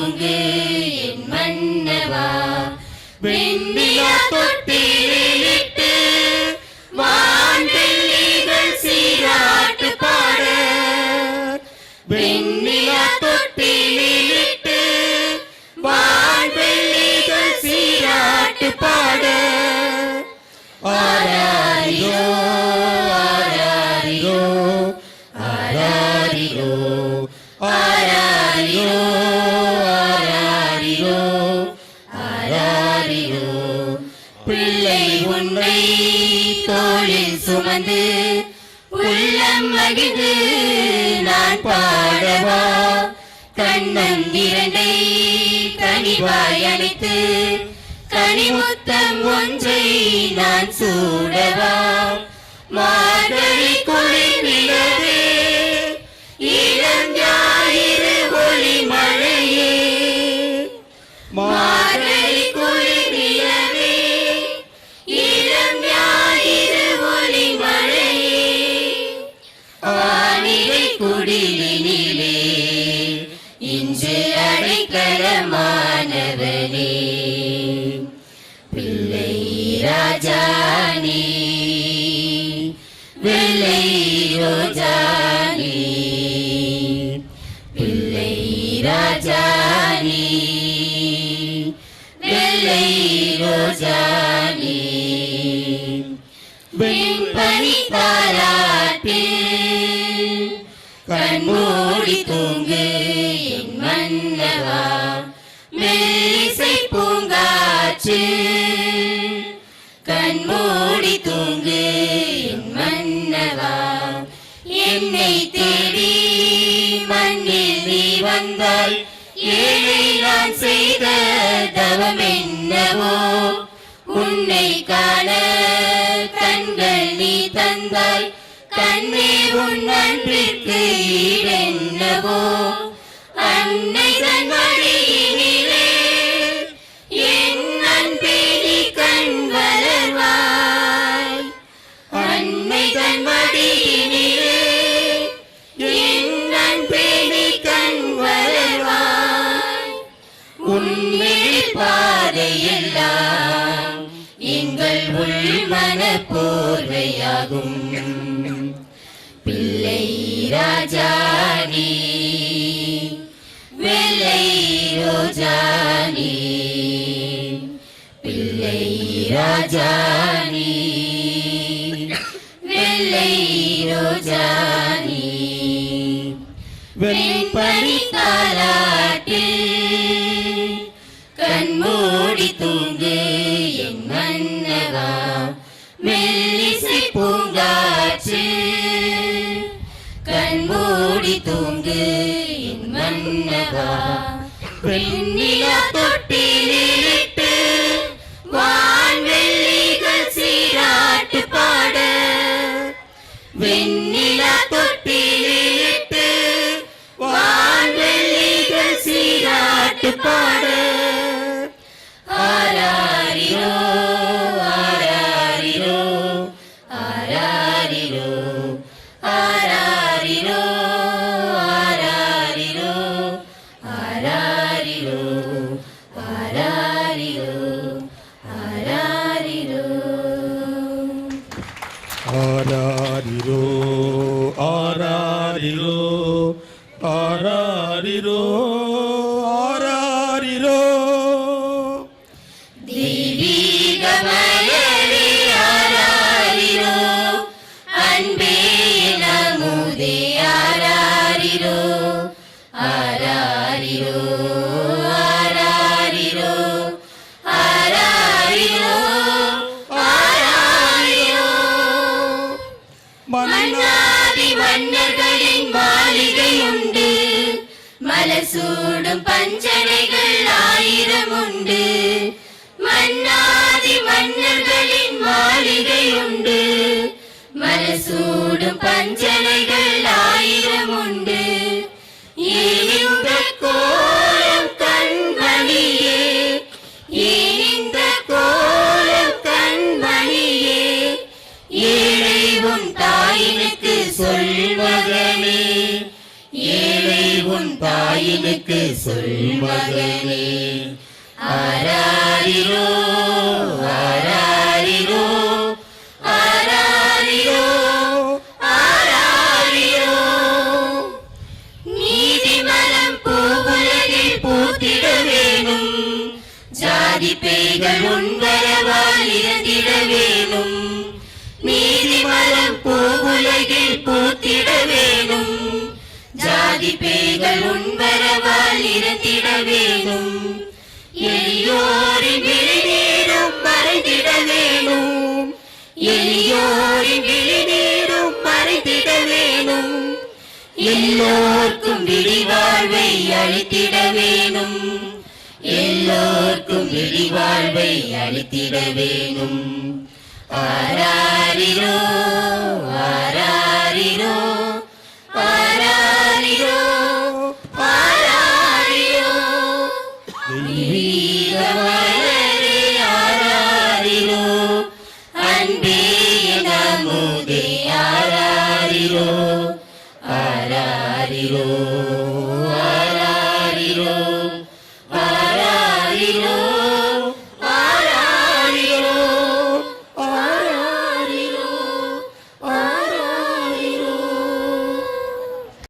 கண்மூடி தூங்கு என் மன்னவா. வெண்ணிலா தொட்டிலிட்டு வான்வெள்ளிகள் சீராட்டு பாட. வெண்ணிலா தொட்டிலிட்டு வான்வெள்ளிகள் சீராட்டு பாட. ஆராரிரோ ஆராரிரோ ஆராரிரோ ஆராரிரோ மகிழ்ந்து உள்ளம் மகிழ்ந்து நான் பாடவா? கண்ணம் இரண்டை கனிவாய் அணைத்து கனிமுத்தம் ஒன்றை நான் சூடவா? மா பிள்ளை ராஜானி வெள்ளை ரோஜானி பிள்ளை ராஜானி வெள்ளை ரோஜானி வெண்பனி தாராட்டில் கண்மூடி தூங்கு என் மன்னவா மெல்லிசை பூங்காற்று வந்தாய் ஏழை நான் செய்த தவம் என்னவோ? உன்னை காண கண்கள் நீ தந்தாய். கண்ணே உன் அன்பிற்கு ஈடென்னவோ? அன்னை தன் வழியினிலே என் அன்பே நீ கண் வளர்வாய். அன்னை தன் எங்கள் உள் மன போர்வையாகும் பிள்ளை ராஜானி வெள்ளை ரோஜானி பிள்ளை ராஜானி வெள்ளை ரோஜானி மன்னவா வெண்ணிலா தொட்டிலிட்டு வான்வெள்ளிகள் சீராட்டு பாட வெண்ணிலா தொட்டிலிட்டு வான்வெள்ளிகள் சீராட்டு பாட. ஆராரிரோ ஆராரிரோ ஆராரிரோ சூடும் பஞ்சனைகள். எனக்கு சொல் மகனே ஆராரிரோ ஆராரிரோ ஆராரிரோ ஆராரிரோ நீதிமலம் பூவுலகில் பூத்திட வேணும். ஜாதி பேய்கள் உன்வரவால் இறந்திட வேணும். நீதிமலம் பூவுலகில் பூத்திட வேணும். ஜாதி பேய்கள் உன்வரவால் இறந்திட வேணும் எளியோரின் விழிநீரும் மறைந்திட வேணும் எளியோரின் விழிநீரும் மறைந்திட வேணும் எல்லோர்க்கும் விடிவாழ்வை அழித்திட வேணும் எல்லோர்க்கும் விடிவாழ்வை அளித்திட வேணும் ஆராரிரோ ஆராரிரோ. ஜீவமலரே ஆராரிரோ அன்பே நமுதே ஆராரிரோ ஆராரிரோ